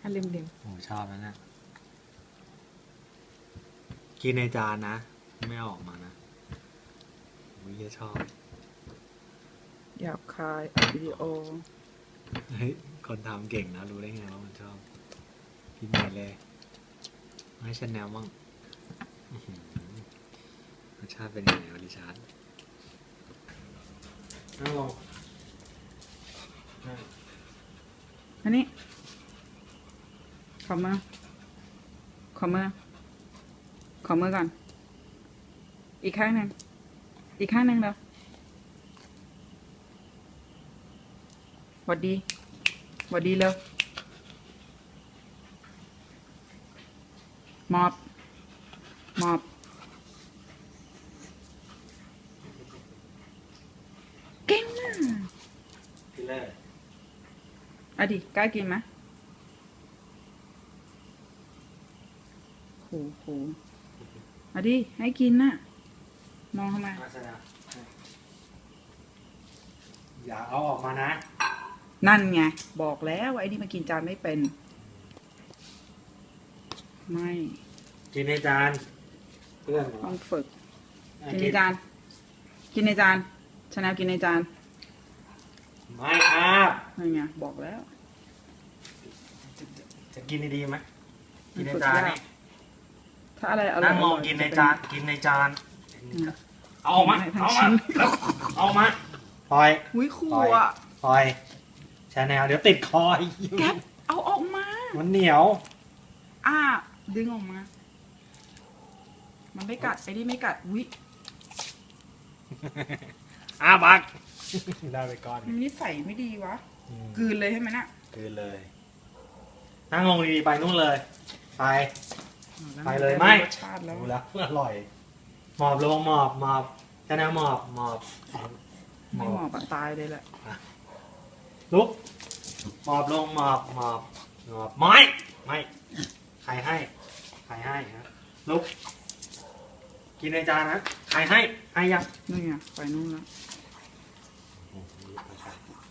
อันริมริมโอ้ชอบนะเนี่ยกินในจานนะ ไม่เอาออกมานะวิจะชอบๆหยาบคายอัดวิดีโอ เฮ้ยคนทำเก่งนะ รู้ได้ไงว่ามันชอบพิมพ์ใหม่เลยให้ฉันแนวบ้างอื้อหือรสชาติเป็นยังไงวะดิชาร์ด นั่งลงนั่ง อันนี้ ขอมือ ขอมือ ขอมือก่อน อีกข้างหนึ่ง อีกข้างหนึ่งแล้วหวัดดีหวัดดีเร็วมอบ มอบเก่งมากพี่เลิศ อะดิกล้ากินไหมโหโหอะดิ ให้กินน่ะมองทำไมมาแสดงอย่าเอาออกมานะ นั่นไง บอกแล้วว่าไอ้นี่มันกินจานไม่เป็น ไม่กินในจานเพื่อนเหรอต้องฝึกอะกินในจาน กินในจานชาแนลกินในจาน ไม่ครับนั่นไงบอกแล้วจะจะจะกินดีๆไหมกินในฝึกจานยากนี่ถ้าอะไรอร่อยนั่งมองร่ยกินในจะเป็จานกินในจานอืมเอาออกมาให้ทั้งเอาชิ้มานแล้วเอามาปล่อยอุ้ยขู่ปล่อยอะปล่อยชาแนลเดี๋ยวติดคออีกแก๊ปเอาออกมา มันเหนียว อ่า ดึงออกมา มันไม่กัดไอ้นี่ไม่กัดวิอ้าบัก ได้ไปก่อนมันนิสัยไม่ดีวะอืมกลืนเลยใช่ไหมน่ะคืนเลย นั่งลงดีๆไปนู่นเลย ไป ไปเลยไม่ รสชาติแล้วดูแล้วอร่อย หมอบลงหมอบหมอบชาแนลหมอบหมอบไม่เหมาะปะตายเลยแหละลุกหมอบลงหมอบหมอบหมอบไม่ไม่ใครให้ใครให้ฮะลุกกินในจานนะใครให้ให้ยังนี่ไงไปนู่นแล้วอ perspective.